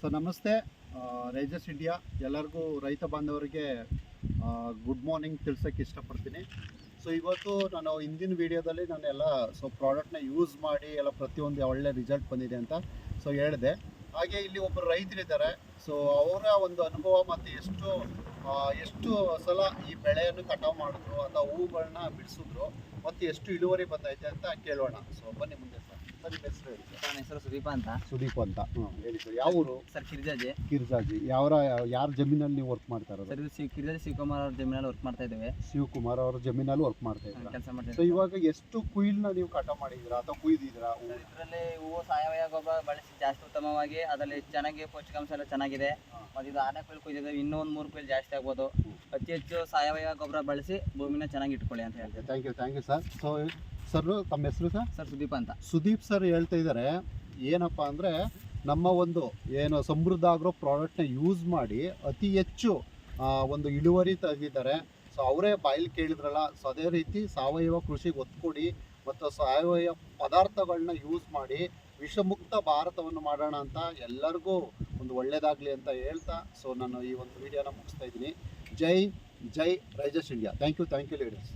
So ನಮಸ್ತೆ. ರೈಜಸ್ India ಎಲ್ಲರಿಗೂ ರೈತ ಬಾಂಧವರಿಗೆ ಗುಡ್ ಮಾರ್ನಿಂಗ್ ತಿಳ್ಸೋಕ್ಕೆ ಇಷ್ಟಪಡ್ತೀನಿ. ಸೊ ಇವತ್ತು ನಾನು ಹಿಂದಿನ ವಿಡಿಯೋದಲ್ಲಿ ನಾನು ಎಲ್ಲ ಸೊ ಪ್ರಾಡಕ್ಟ್ನ ಯೂಸ್ ಮಾಡಿ, ಎಲ್ಲ ಪ್ರತಿಯೊಂದು ಒಳ್ಳೆ ರಿಸಲ್ಟ್ ಬಂದಿದೆ ಅಂತ ಸೊ ಹೇಳಿದೆ. ಹಾಗೆ ಇಲ್ಲಿ ಒಬ್ಬರು ರೈತರಿದ್ದಾರೆ. ಸೊ ಅವರ ಒಂದು ಅನುಭವ ಮತ್ತು ಎಷ್ಟು ಎಷ್ಟು ಸಲ ಈ ಬೆಳೆಯನ್ನು ಕಟಾವು ಮಾಡಿದ್ರು, ಅಥವಾ ಹೂಗಳನ್ನ ಬಿಡಿಸಿದ್ರು ಮತ್ತು ಎಷ್ಟು ಇಳುವರಿ ಬಂದೈತೆ ಅಂತ ಕೇಳೋಣ. ಸೊ ಬನ್ನಿ ಮುಂದೆ ಸರ್. ಸರ್ ನಿಮ್ಮ ಹೆಸರು ಹೇಳಿ ಸರ್. ನನ್ನ ಹೆಸರು ಸುದೀಪ ಅಂತ. ಸುದೀಪ್ ಅಂತ. ಹ್ಞೂ ಹೇಳಿ ಸರ್. ಯಾವ ಊರು ಸರ್ ಕಿರ್ಜಾಜಿ. ಕಿರ್ಜಾಜಿ. ಯಾವ್ರ ಯಾರ ಜಮೀನಲ್ಲಿ ನೀವು ವರ್ಕ್ ಮಾಡ್ತಾ ಇರೋದು? ಸರ್ ಇದು ಸಿ ಕಿರ್ಜಾಜಿ ಶಿವಕುಮಾರ್ ಅವ್ರ ಜಮೀನಲ್ಲಿ ವರ್ಕ್ ಮಾಡ್ತಾ ಇದ್ದೇವೆ. ಶಿವಕುಮಾರ್ ಅವ್ರ ಜಮೀನಲ್ಲಿ ವರ್ಕ್ ಮಾಡ್ತಾ ಇದ್ದೀರಾ? ಕೆಲಸ ಸೊ ಇವಾಗ ಎಷ್ಟು ಕುಯಿಲ್ನ ನೀವು ಕಟ ಮಾಡಿದಿರಾ ಅಥವಾ ಕುಯ್ದಿದ್ರಾ ಇದರಲ್ಲಿ ಹೂವು ಸಾವಯವ ಗೊಬ್ಬರ ಬಳಸಿ ಜಾಸ್ತಿ ಉತ್ತಮವಾಗಿ ಅದರಲ್ಲಿ ಚೆನ್ನಾಗಿ ಪೌಷ್ಟಿಕಾಂಶ ಎಲ್ಲ ಚೆನ್ನಾಗಿದೆ. ಹಾ. ಆನೆ ಇದು ಆರನೇ ಕುಯ್ಲು ಕುಯ್ದಿದ್ದೇವೆ. ಇನ್ನೂ ಒಂದು ಮೂರು ಕೊಯ್ಲು ಜಾಸ್ತಿ ಆಗ್ಬೋದು. ಅತಿ ಹೆಚ್ಚು ಸಾವಯವ ಗೊಬ್ಬರ ಬಳಸಿ ಭೂಮಿನ ಚೆನ್ನಾಗಿ ಇಟ್ಕೊಳ್ಳಿ ಅಂತ ಹೇಳ್ತೀವಿ. Thank you thank you sir so sir ತಮ್ಮ ಹೆಸರು ಸರ್? ಸರ್ ಸುದೀಪ ಅಂತ. ಸುದೀಪ್ ಸರ್ ಹೇಳ್ತಾ ಇದ್ದಾರೆ ಏನಪ್ಪ ಅಂದರೆ ನಮ್ಮ ಒಂದು ಏನು ಸಮೃದ್ಧ ಆಗಿರೋ ಪ್ರಾಡಕ್ಟ್ನ ಯೂಸ್ ಮಾಡಿ ಅತಿ ಹೆಚ್ಚು ಒಂದು ಇಳುವರಿ ತೆಗೆದಿದ್ದಾರೆ. ಸೊ ಅವರೇ ಬಾಯಲ್ಲಿ ಕೇಳಿದ್ರಲ್ಲ ಸೊ ಅದೇ ರೀತಿ ಸಾವಯವ ಕೃಷಿಗೆ ಒತ್ತುಕೊಡಿ ಮತ್ತು ಸಾವಯವ ಪದಾರ್ಥಗಳನ್ನ ಯೂಸ್ ಮಾಡಿ ವಿಷಮುಕ್ತ ಭಾರತವನ್ನು ಮಾಡೋಣ ಅಂತ ಎಲ್ಲರಿಗೂ ಒಂದು ಒಳ್ಳೇದಾಗಲಿ ಅಂತ ಹೇಳ್ತಾ ಸೊ ನಾನು ಈ ಒಂದು ವಿಡಿಯೋನ ಮುಗಿಸ್ತಾ ಇದ್ದೀನಿ. Jai Jai rises India. Thank you thank you leaders